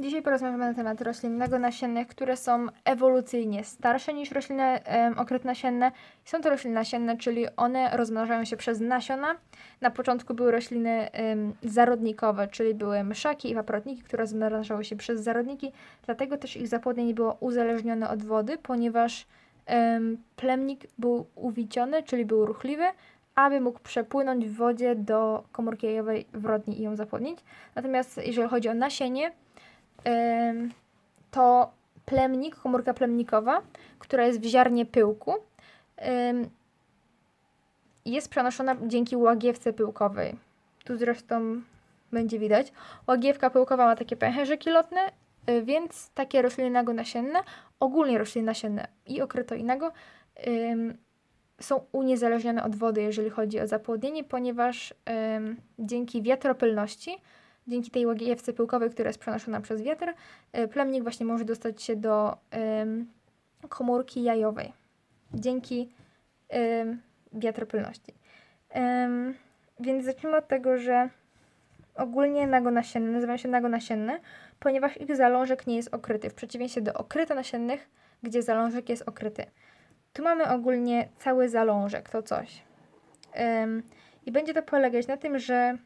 Dzisiaj porozmawiamy na temat roślin nagonasiennych, które są ewolucyjnie starsze niż rośliny em, okrytnasienne. Są to rośliny nasienne, czyli one rozmnażają się przez nasiona. Na początku były rośliny zarodnikowe, czyli były myszaki i paprotniki, które rozmnażały się przez zarodniki. Dlatego też ich zapłodnienie było uzależnione od wody, ponieważ em, plemnik był uwiciony, czyli był ruchliwy, aby mógł przepłynąć w wodzie do komórki jajowej w rodni i ją zapłodnić. Natomiast jeżeli chodzi o nasienie, to plemnik, komórka plemnikowa, która jest w ziarnie pyłku, jest przenoszona dzięki łagiewce pyłkowej. Tu zresztą będzie widać. Łagiewka pyłkowa ma takie pęcherzyki lotne, y, więc takie rośliny nagonasienne, ogólnie rośliny nasienne i ym, są uniezależnione od wody, jeżeli chodzi o zapłodnienie, ponieważ dzięki wiatropylności, dzięki tej łagiewce pyłkowej, która jest przenoszona przez wiatr, y, plemnik właśnie może dostać się do komórki jajowej. Dzięki wiatropylności. Więc zacznijmy od tego, że ogólnie nagonasienne nazywają się nagonasienne, ponieważ ich zalążek nie jest okryty, w przeciwieństwie do okrytonasiennych, gdzie zalążek jest okryty. Tu mamy ogólnie cały zalążek, to coś. I będzie to polegać na tym, że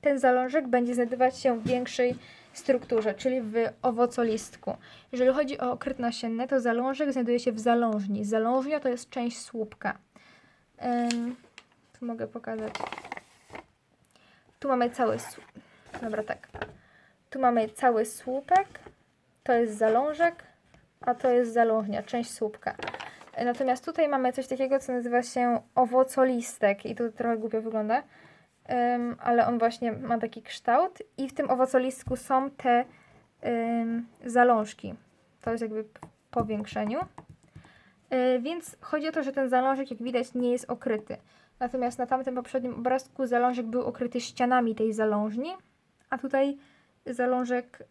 ten zalążek będzie znajdować się w większej strukturze, czyli w owocolistku. Jeżeli chodzi o okryt nasienny, to zalążek znajduje się w zalążni. Zalążnia to jest część słupka. Ym, tu mogę pokazać. Tu mamy cały słup. Dobra, tak. Tu mamy cały słupek. To jest zalążek, a to jest zalążnia, część słupka. Natomiast tutaj mamy coś takiego, co nazywa się owocolistek i to trochę głupio wygląda, Ym, ale on właśnie ma taki kształt i w tym owocolistku są te ym, zalążki. To jest jakby w powiększeniu. Yy, więc chodzi o to, że ten zalążek, jak widać, nie jest okryty. Natomiast na tamtym poprzednim obrazku zalążek był okryty ścianami tej zalążni, a tutaj zalążek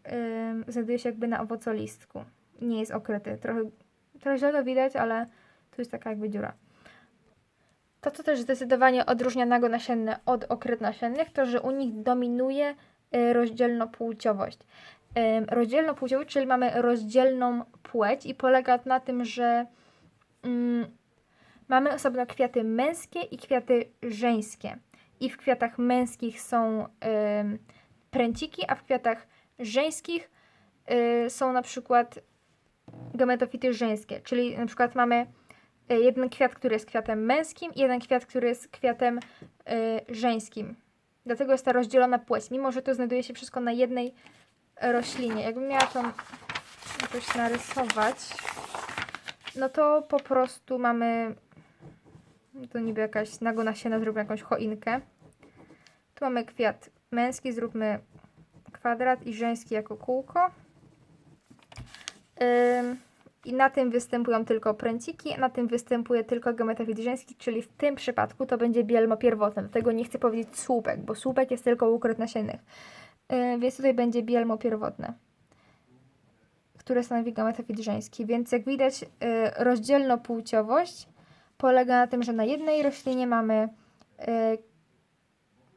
ym, znajduje się jakby na owocolistku. Nie jest okryty. Trochę, trochę źle to widać, ale tu jest taka jakby dziura. To, co też zdecydowanie odróżnia nagonasienne od okrytnasiennych, to, że u nich dominuje y, rozdzielnopłciowość. Ym, Rozdzielnopłciowość, czyli mamy rozdzielną płeć i polega na tym, że mm, mamy osobno kwiaty męskie i kwiaty żeńskie. I w kwiatach męskich są ym, pręciki, a w kwiatach żeńskich y, są na przykład gametofity żeńskie, czyli na przykład mamy y, jeden kwiat, który jest kwiatem męskim i jeden kwiat, który jest kwiatem y, żeńskim. Dlatego jest ta rozdzielona płeć, mimo że to znajduje się wszystko na jednej roślinie. Jakbym miała to jakoś narysować, no to po prostu mamy to niby jakaś nagonasiena, zróbmy jakąś choinkę. Tu mamy kwiat męski, zróbmy kwadrat i żeński jako kółko. I na tym występują tylko pręciki, na tym występuje tylko gemetofit żeński, czyli w tym przypadku to będzie bielmo pierwotne. Dlatego nie chcę powiedzieć słupek, bo słupek jest tylko ukryt nasiennych. Yy, więc tutaj będzie bielmo pierwotne, które stanowi gemetofit żeński. Więc jak widać, yy, rozdzielnopłciowość polega na tym, że na jednej roślinie mamy yy,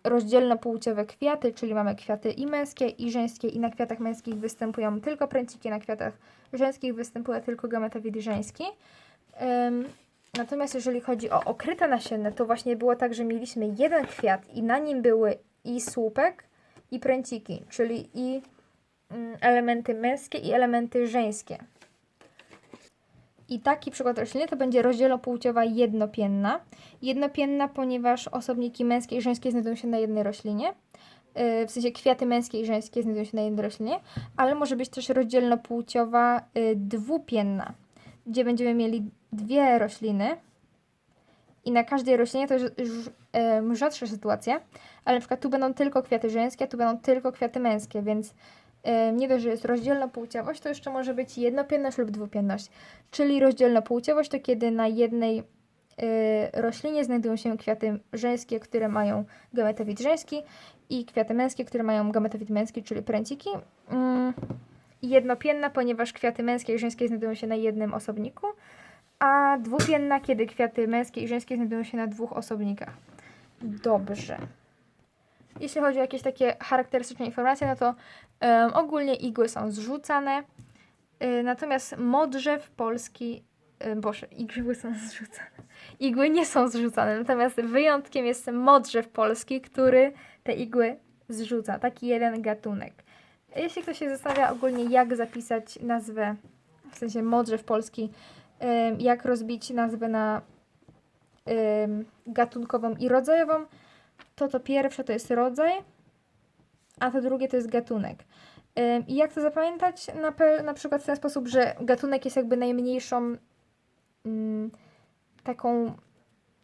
rozdzielnopłciowe kwiaty, czyli mamy kwiaty i męskie, i żeńskie, i na kwiatach męskich występują tylko pręciki, na kwiatach żeńskich występuje tylko gametowid żeński. Ym, natomiast jeżeli chodzi o okryte nasienne, to właśnie było tak, że mieliśmy jeden kwiat i na nim były i słupek, i pręciki, czyli i mm, elementy męskie, i elementy żeńskie. I taki przykład rośliny to będzie rozdzielopłciowa jednopienna. Jednopienna, ponieważ osobniki męskie i żeńskie znajdują się na jednej roślinie. Yy, W sensie kwiaty męskie i żeńskie znajdują się na jednej roślinie, ale może być też rozdzielnopłciowa yy, dwupienna, gdzie będziemy mieli dwie rośliny i na każdej roślinie to już, już rzadsza sytuacja, ale na przykład tu będą tylko kwiaty żeńskie, a tu będą tylko kwiaty męskie, więc nie dość, że jest rozdzielnopłciowość, to jeszcze może być jednopienność lub dwupienność. Czyli rozdzielnopłciowość to kiedy na jednej yy, roślinie znajdują się kwiaty żeńskie, które mają gametowid żeński i kwiaty męskie, które mają gametowid męski, czyli pręciki. I jednopienna, ponieważ kwiaty męskie i żeńskie znajdują się na jednym osobniku, a dwupienna, kiedy kwiaty męskie i żeńskie znajdują się na dwóch osobnikach. Dobrze. Jeśli chodzi o jakieś takie charakterystyczne informacje, no to em, ogólnie igły są zrzucane, y, natomiast modrzew polski, y, boże, igły są zrzucane. Igły nie są zrzucane, natomiast wyjątkiem jest modrzew polski, który te igły zrzuca. Taki jeden gatunek. Jeśli ktoś się zastanawia ogólnie, jak zapisać nazwę, w sensie modrzew polski, em, jak rozbić nazwę na em, gatunkową i rodzajową, to to pierwsze to jest rodzaj, a to drugie to jest gatunek. I jak to zapamiętać? Na, na przykład w ten sposób, że gatunek jest jakby najmniejszą mm, taką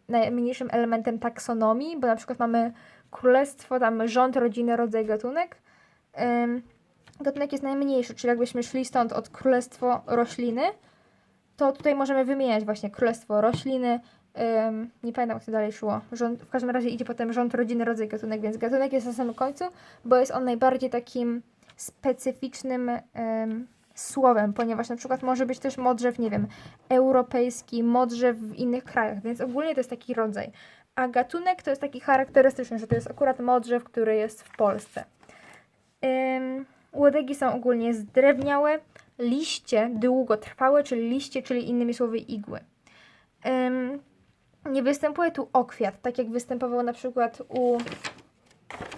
najmniejszym elementem taksonomii, bo na przykład mamy królestwo, tam rząd, rodziny, rodzaj, gatunek. Gatunek jest najmniejszy, czyli jakbyśmy szli stąd od królestwo rośliny, to tutaj możemy wymieniać właśnie królestwo rośliny, ym, nie pamiętam jak to dalej szło, rząd, w każdym razie idzie potem rząd, rodziny, rodzaj, gatunek, więc gatunek jest na samym końcu, bo jest on najbardziej takim specyficznym ym, słowem, ponieważ na przykład może być też modrzew, nie wiem, europejski, modrzew w innych krajach, więc ogólnie to jest taki rodzaj. A gatunek to jest taki charakterystyczny, że to jest akurat modrzew, który jest w Polsce. Ym, łodygi są ogólnie zdrewniałe, liście długotrwałe, czyli liście, czyli innymi słowy igły. Nie występuje tu okwiat, tak jak występował na przykład u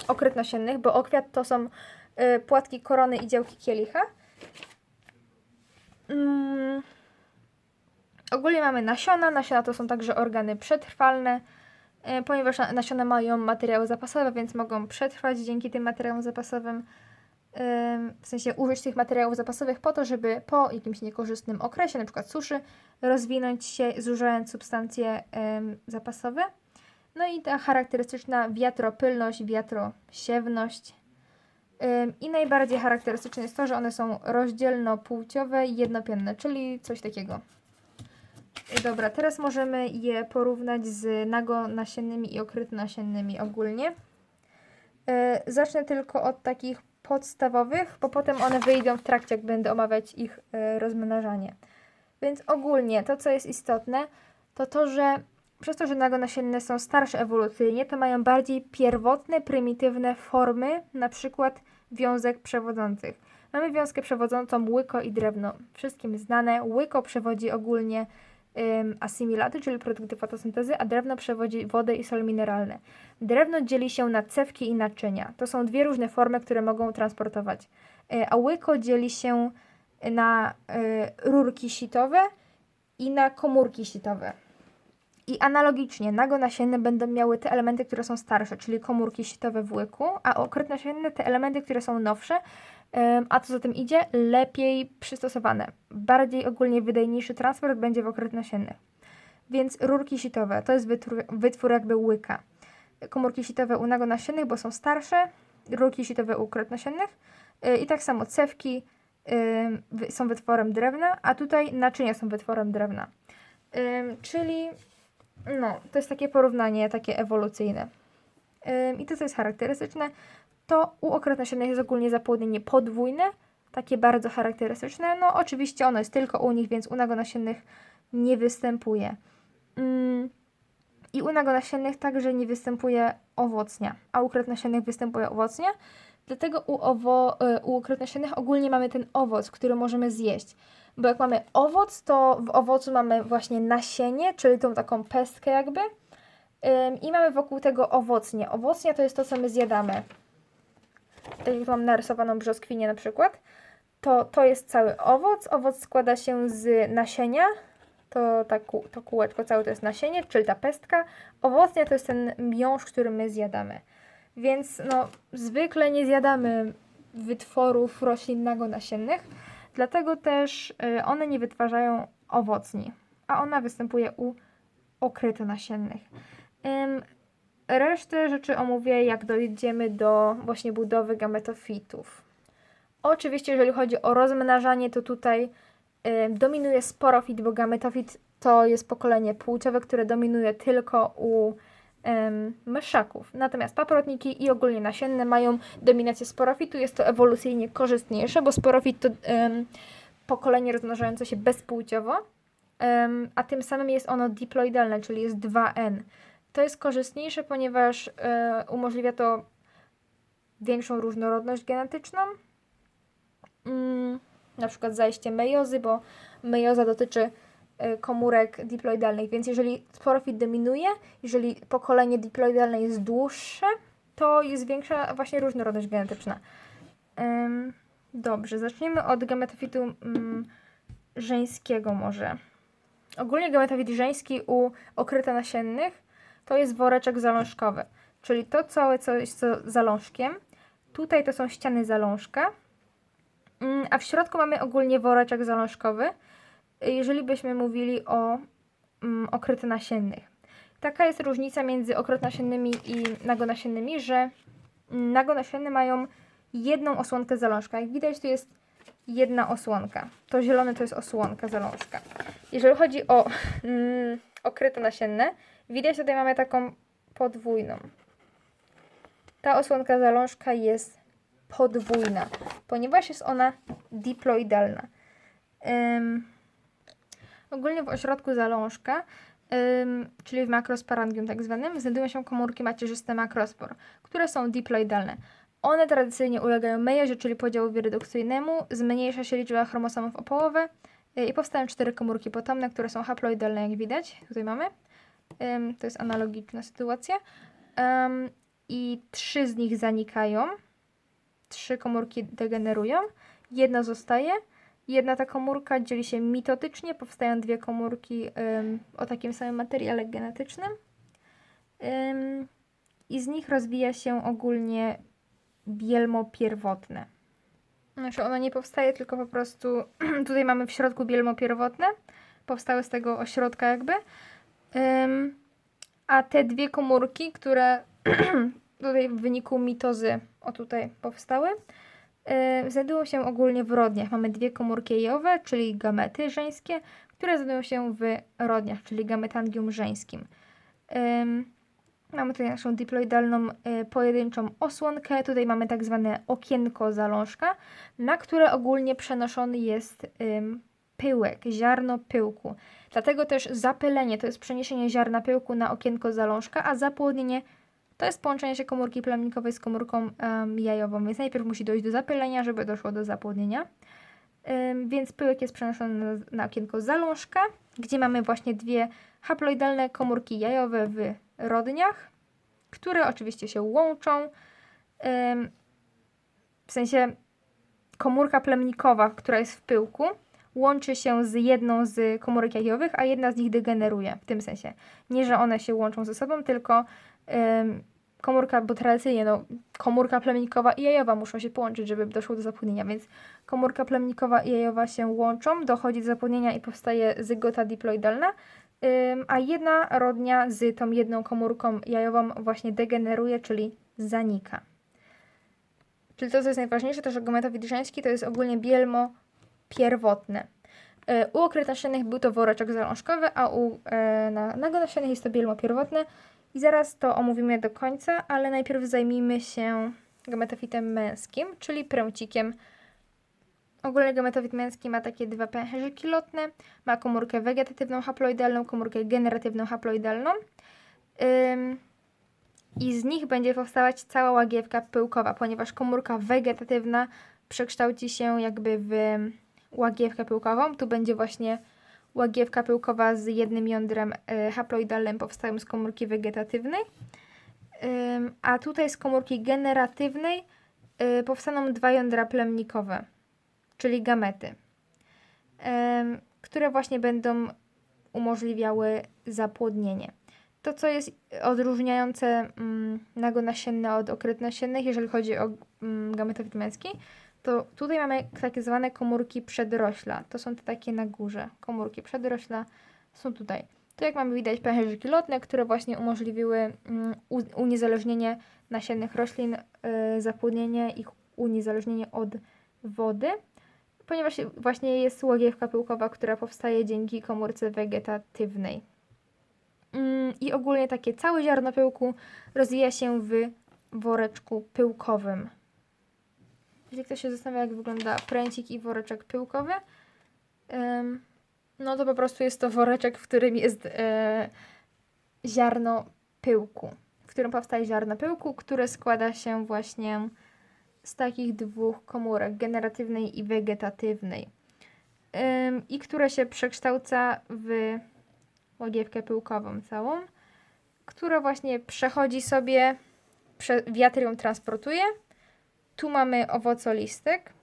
okryt nasiennych, bo okwiat to są y, płatki korony i działki kielicha. Mm. Ogólnie mamy nasiona. Nasiona to są także organy przetrwalne, y, ponieważ na- nasiona mają materiały zapasowe, więc mogą przetrwać dzięki tym materiałom zapasowym. W sensie użyć tych materiałów zapasowych po to, żeby po jakimś niekorzystnym okresie, na przykład suszy, rozwinąć się, zużywając substancje zapasowe. No i ta charakterystyczna wiatropylność, wiatrosiewność. I najbardziej charakterystyczne jest to, że one są rozdzielnopłciowe i jednopienne, czyli coś takiego. Dobra, teraz możemy je porównać z nagonasiennymi i okrytnasiennymi ogólnie. Zacznę tylko od takich podstawowych, bo potem one wyjdą w trakcie, jak będę omawiać ich y, rozmnażanie. Więc ogólnie to, co jest istotne, to to, że przez to, że nagonasienne są starsze ewolucyjnie, to mają bardziej pierwotne, prymitywne formy, na przykład wiązek przewodzących. Mamy wiązkę przewodzącą łyko i drewno. Wszystkim znane. Łyko przewodzi ogólnie asymilaty, czyli produkty fotosyntezy, a drewno przewodzi wodę i sole mineralne. Drewno dzieli się na cewki i naczynia. To są dwie różne formy, które mogą transportować. Y, A łyko dzieli się na y, rurki sitowe i na komórki sitowe. I analogicznie nagonasienne będą miały te elementy, które są starsze, czyli komórki sitowe w łyku, a okrytnasienne te elementy, które są nowsze, a co za tym idzie, lepiej przystosowane. Bardziej ogólnie wydajniejszy transport będzie w okrytnasiennych. Więc rurki sitowe to jest wytwór, wytwór jakby łyka. Komórki sitowe u nagonasiennych, bo są starsze, rurki sitowe u okrytnasiennych yy, i tak samo cewki są wytworem drewna, a tutaj naczynia są wytworem drewna. Czyli no, to jest takie porównanie, takie ewolucyjne. I to, co jest charakterystyczne, to u okrytnasiennych jest ogólnie zapłodnienie podwójne, takie bardzo charakterystyczne. No, oczywiście ono jest tylko u nich, więc u nagonasiennych nie występuje. Ym, I u nagonasiennych także nie występuje owocnia, a u kretnasiennych występuje owocnia. Dlatego u, owo, y, u ogólnie mamy ten owoc, który możemy zjeść. Bo jak mamy owoc, to w owocu mamy właśnie nasienie, czyli tą taką pestkę jakby. I mamy wokół tego owocnie. Owocnia to jest to, co my zjadamy. Tak jak mam narysowaną brzoskwinię na przykład. To, to jest cały owoc. Owoc składa się z nasienia. To, ta, to kółeczko całe to jest nasienie, czyli ta pestka. Owocnia to jest ten miąższ, który my zjadamy. Więc no, zwykle nie zjadamy wytworów roślin nagonasiennych, dlatego też y, one nie wytwarzają owocni, a ona występuje u okrytonasiennych. Ym, resztę rzeczy omówię, jak dojdziemy do właśnie budowy gametofitów. Oczywiście, jeżeli chodzi o rozmnażanie, to tutaj y, dominuje sporofit, bo gametofit to jest pokolenie płciowe, które dominuje tylko u em, myszaków. Natomiast paprotniki i ogólnie nasienne mają dominację sporofitu. Jest to ewolucyjnie korzystniejsze, bo sporofit to pokolenie rozmnażające się bezpłciowo, a tym samym jest ono diploidalne, czyli jest 2N. To jest korzystniejsze, ponieważ e, umożliwia to większą różnorodność genetyczną. Mm, na przykład zajście mejozy, bo mejoza dotyczy y, komórek diploidalnych, więc jeżeli sporofit dominuje, jeżeli pokolenie diploidalne jest dłuższe, to jest większa właśnie różnorodność genetyczna. Ym, dobrze, zaczniemy od gametofitu mm, żeńskiego może. Ogólnie gametofit żeński u okrytonasiennych to jest woreczek zalążkowy, czyli to całe coś co zalążkiem. Tutaj to są ściany zalążka, Mm, a w środku mamy ogólnie woreczek zalążkowy, jeżeli byśmy mówili o mm, okrytonasiennych. Taka jest różnica między okrytonasiennymi i nagonasiennymi, że mm, nagonasienne mają jedną osłonkę zalążka. Jak widać, tu jest jedna osłonka. To zielone to jest osłonka zalążka. Jeżeli chodzi o mm, okryte nasienne, widać tutaj mamy taką podwójną. Ta osłonka zalążka jest podwójna, ponieważ jest ona diploidalna. Ym, ogólnie w ośrodku zalążka, ym, czyli w makrosporangium tak zwanym, znajdują się komórki macierzyste makrospor, które są diploidalne. One tradycyjnie ulegają mejozie, czyli podziałowi redukcyjnemu, zmniejsza się liczba chromosomów o połowę y, i powstają cztery komórki potomne, które są haploidalne, jak widać. Tutaj mamy. To jest analogiczna sytuacja. I trzy z nich zanikają. Trzy komórki degenerują. Jedna zostaje. Jedna ta komórka dzieli się mitotycznie. Powstają dwie komórki o takim samym materiale genetycznym. Ym, I z nich rozwija się ogólnie bielmo pierwotne. Znaczy ono nie powstaje, tylko po prostu tutaj mamy w środku bielmo pierwotne. Powstały z tego ośrodka jakby. A te dwie komórki, które tutaj w wyniku mitozy o tutaj powstały, znajdują się ogólnie w rodniach. Mamy dwie komórki jajowe, czyli gamety żeńskie, które znajdują się w rodniach, czyli gametangium żeńskim. Mamy tutaj naszą diploidalną y, pojedynczą osłonkę. Tutaj mamy tak zwane okienko zalążka, na które ogólnie przenoszony jest pyłek, ziarno pyłku. Dlatego też zapylenie to jest przeniesienie ziarna pyłku na okienko zalążka, a zapłodnienie to jest połączenie się komórki plemnikowej z komórką ym, jajową. Więc najpierw musi dojść do zapylenia, żeby doszło do zapłodnienia. Ym, więc pyłek jest przenoszony na, na okienko zalążka, gdzie mamy właśnie dwie haploidalne komórki jajowe w rodniach, które oczywiście się łączą. Ym, w sensie komórka plemnikowa, która jest w pyłku, łączy się z jedną z komórek jajowych, a jedna z nich degeneruje. W tym sensie. Nie, że one się łączą ze sobą, tylko ym, komórka, bo tradycyjnie no, komórka plemnikowa i jajowa muszą się połączyć, żeby doszło do zapłodnienia, więc komórka plemnikowa i jajowa się łączą, dochodzi do zapłodnienia i powstaje zygota diploidalna, ym, a jedna rodnia z tą jedną komórką jajową właśnie degeneruje, czyli zanika. Czyli to, co jest najważniejsze, to że gametowid żeński to jest ogólnie bielmo pierwotne. U okrytnasiennych był to woreczek zalążkowy, a u e, na, nagonasiennych jest to bielmo pierwotne. I zaraz to omówimy do końca, ale najpierw zajmijmy się gametofitem męskim, czyli pręcikiem. Ogólnie gametofit męski ma takie dwa pęcherzyki lotne, ma komórkę wegetatywną haploidalną, komórkę generatywną haploidalną. Ym, I z nich będzie powstawać cała łagiewka pyłkowa, ponieważ komórka wegetatywna przekształci się jakby w łagiewkę pyłkową. Tu będzie właśnie łagiewka pyłkowa z jednym jądrem y, haploidalnym powstałym z komórki wegetatywnej. A tutaj z komórki generatywnej y, powstaną dwa jądra plemnikowe, czyli gamety, które właśnie będą umożliwiały zapłodnienie. To, co jest odróżniające mm, nagonasienne od okrytnasiennych, jeżeli chodzi o mm, gametofit męski, to tutaj mamy takie zwane komórki przedrośla. To są te takie na górze. Komórki przedrośla są tutaj. Tu jak mamy widać pęcherzyki lotne, które właśnie umożliwiły mm, uniezależnienie nasiennych roślin, y, zapłodnienie ich uniezależnienie od wody, ponieważ właśnie jest łagiewka pyłkowa, która powstaje dzięki komórce wegetatywnej. Mm, I ogólnie takie całe ziarno pyłku rozwija się w woreczku pyłkowym. Jeśli ktoś się zastanawia, jak wygląda pręcik i woreczek pyłkowy, no to po prostu jest to woreczek, w którym jest e, ziarno pyłku, w którym powstaje ziarno pyłku, które składa się właśnie z takich dwóch komórek, generatywnej i wegetatywnej, i która się przekształca w łagiewkę pyłkową całą, która właśnie przechodzi sobie, wiatr ją transportuje. Tu mamy owocolistek.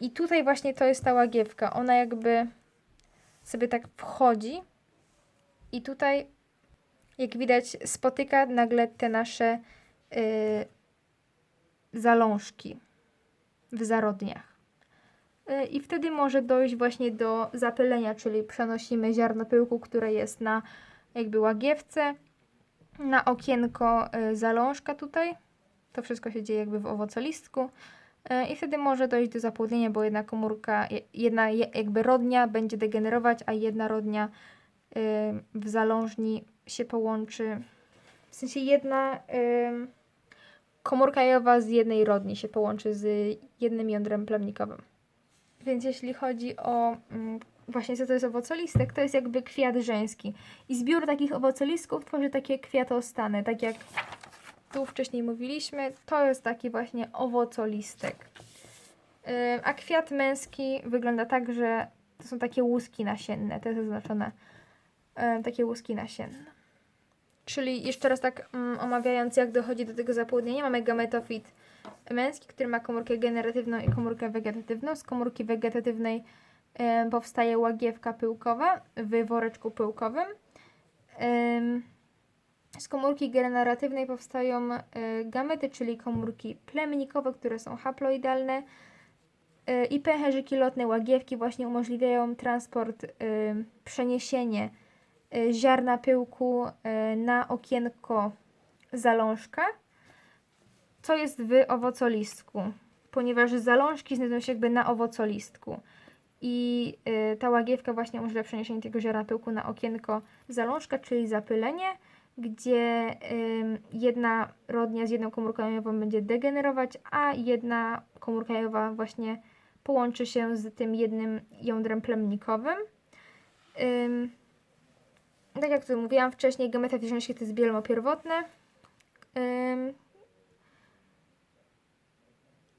I tutaj właśnie to jest ta łagiewka. Ona jakby sobie tak wchodzi i tutaj, jak widać, spotyka nagle te nasze y, zalążki w zarodniach. Y, I wtedy może dojść właśnie do zapylenia, czyli przenosimy ziarno pyłku, które jest na jakby łagiewce, na okienko y, zalążka tutaj. To wszystko się dzieje jakby w owocolistku. Y, I wtedy może dojść do zapłodnienia, bo jedna komórka, je- jedna je- jakby rodnia będzie degenerować, a jedna rodnia y, w zalążni się połączy. W sensie jedna y, komórka jajowa z jednej rodni się połączy z jednym jądrem plemnikowym. Więc jeśli chodzi o mm, właśnie co to jest owocolistek, to jest jakby kwiat żeński. I zbiór takich owocolistków tworzy takie kwiatostany, tak jak tu wcześniej mówiliśmy, to jest taki właśnie owocolistek. A kwiat męski wygląda tak, że to są takie łuski nasienne, jest zaznaczone. Takie łuski nasienne. Czyli jeszcze raz tak mm, omawiając, jak dochodzi do tego zapłodnienia, mamy gametofit męski, który ma komórkę generatywną i komórkę wegetatywną. Z komórki wegetatywnej powstaje łagiewka pyłkowa w woreczku pyłkowym. Z komórki generatywnej powstają e, gamety, czyli komórki plemnikowe, które są haploidalne. E, I pęcherzyki lotne łagiewki właśnie umożliwiają transport, em, przeniesienie ziarna pyłku na okienko zalążka co jest w owocolistku, ponieważ zalążki znajdują się jakby na owocolistku. I y, ta łagiewka właśnie umożliwia przeniesienie tego ziarna pyłku na okienko zalążka, czyli zapylenie, gdzie jedna rodnia z jedną komórką jajową będzie degenerować, a jedna komórka jajowa właśnie połączy się z tym jednym jądrem plemnikowym. Ym, tak jak tu mówiłam wcześniej, gameta wierzęskie to jest bielmo pierwotne. Ym,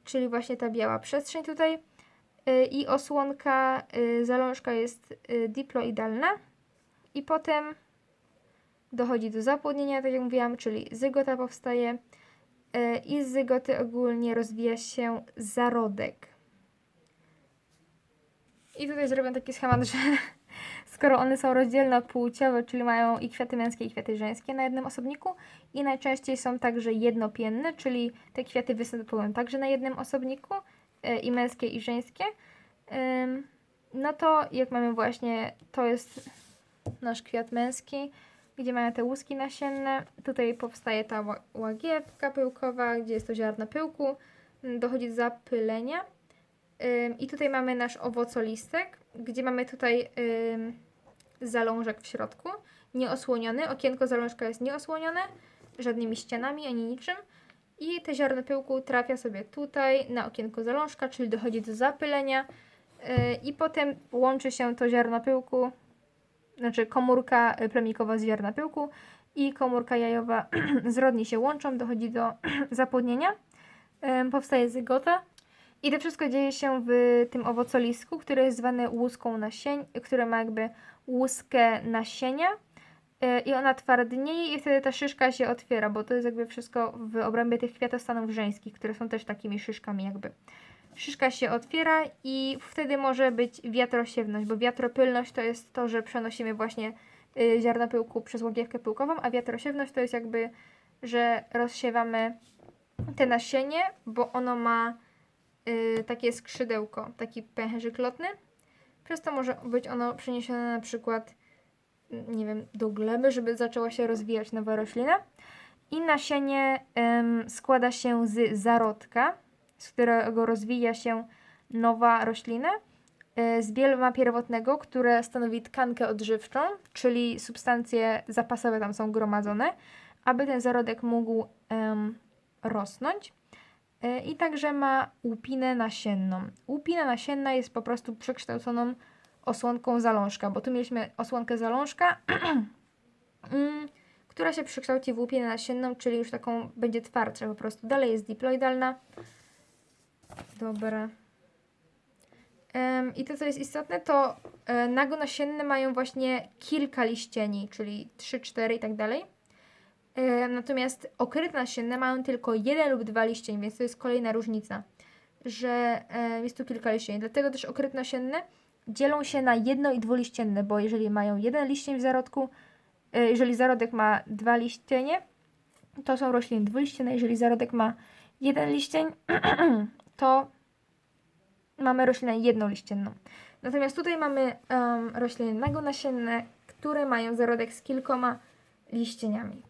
czyli właśnie ta biała przestrzeń tutaj. Y, I osłonka y, zalążka jest y, diploidalna. I potem dochodzi do zapłodnienia, tak jak mówiłam, czyli zygota powstaje. y, I z zygoty ogólnie rozwija się zarodek. I tutaj zrobię taki schemat, że skoro one są rozdzielnopłciowe, czyli mają i kwiaty męskie, i kwiaty żeńskie na jednym osobniku, i najczęściej są także jednopienne, czyli te kwiaty występują także na jednym osobniku, e, i męskie, i żeńskie. No to jak mamy właśnie, to jest nasz kwiat męski, gdzie mają te łuski nasienne. Tutaj powstaje ta ła- łagiewka pyłkowa, gdzie jest to ziarno pyłku. Ym, Dochodzi do zapylenia. I tutaj mamy nasz owocolistek, gdzie mamy tutaj zalążek w środku, nieosłoniony. Okienko zalążka jest nieosłonione żadnymi ścianami ani niczym. I te ziarno pyłku trafia sobie tutaj na okienko zalążka, czyli dochodzi do zapylenia. Yy, I potem łączy się to ziarno pyłku, znaczy komórka y, plemnikowa z ziarna pyłku i komórka jajowa z rodni się łączą, dochodzi do zapłodnienia. Powstaje zygota. I to wszystko dzieje się w tym owocolisku, który jest zwany łuską nasień, które ma jakby łuskę nasienia. Y, I ona twardnieje i wtedy ta szyszka się otwiera, bo to jest jakby wszystko w obrębie tych kwiatostanów żeńskich, które są też takimi szyszkami jakby. Szyszka się otwiera i wtedy może być wiatrosiewność, bo wiatropylność to jest to, że przenosimy właśnie y, ziarna pyłku przez łagiewkę pyłkową, a wiatrosiewność to jest jakby, że rozsiewamy te nasienie, bo ono ma y, takie skrzydełko, taki pęcherzyk lotny. Przez to może być ono przeniesione na przykład nie wiem, do gleby, żeby zaczęła się rozwijać nowa roślina. I nasienie em, składa się z zarodka, z którego rozwija się nowa roślina, e, z bielma pierwotnego, które stanowi tkankę odżywczą, czyli substancje zapasowe tam są gromadzone, aby ten zarodek mógł em, rosnąć. E, I także ma łupinę nasienną. Łupina nasienna jest po prostu przekształconą osłonką zalążka, bo tu mieliśmy osłonkę zalążka, mm, która się przekształci w łupienę nasienną, czyli już taką będzie twardsza po prostu. Dalej jest diploidalna. Dobra. I to, co jest istotne, to e, nagonasienne mają właśnie kilka liścieni, czyli 3, 4 i tak dalej. E, Natomiast okryte nasienne mają tylko jeden lub dwa liścień, więc to jest kolejna różnica, że e, jest tu kilka liścieni. Dlatego też okryte nasienne dzielą się na jedno i dwuliścienne, bo jeżeli mają jeden liścień w zarodku, e, jeżeli zarodek ma dwa liścienie, to są rośliny dwuliścienne. Jeżeli zarodek ma jeden liścień, to mamy roślinę jednoliścienną. Natomiast tutaj mamy em, rośliny nagonasienne, które mają zarodek z kilkoma liścieniami.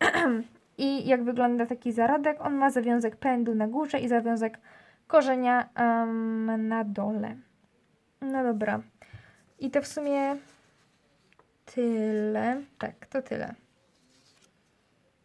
I jak wygląda taki zarodek? On ma zawiązek pędu na górze i zawiązek korzenia em, na dole. No dobra. I to w sumie tyle. Tak, to tyle.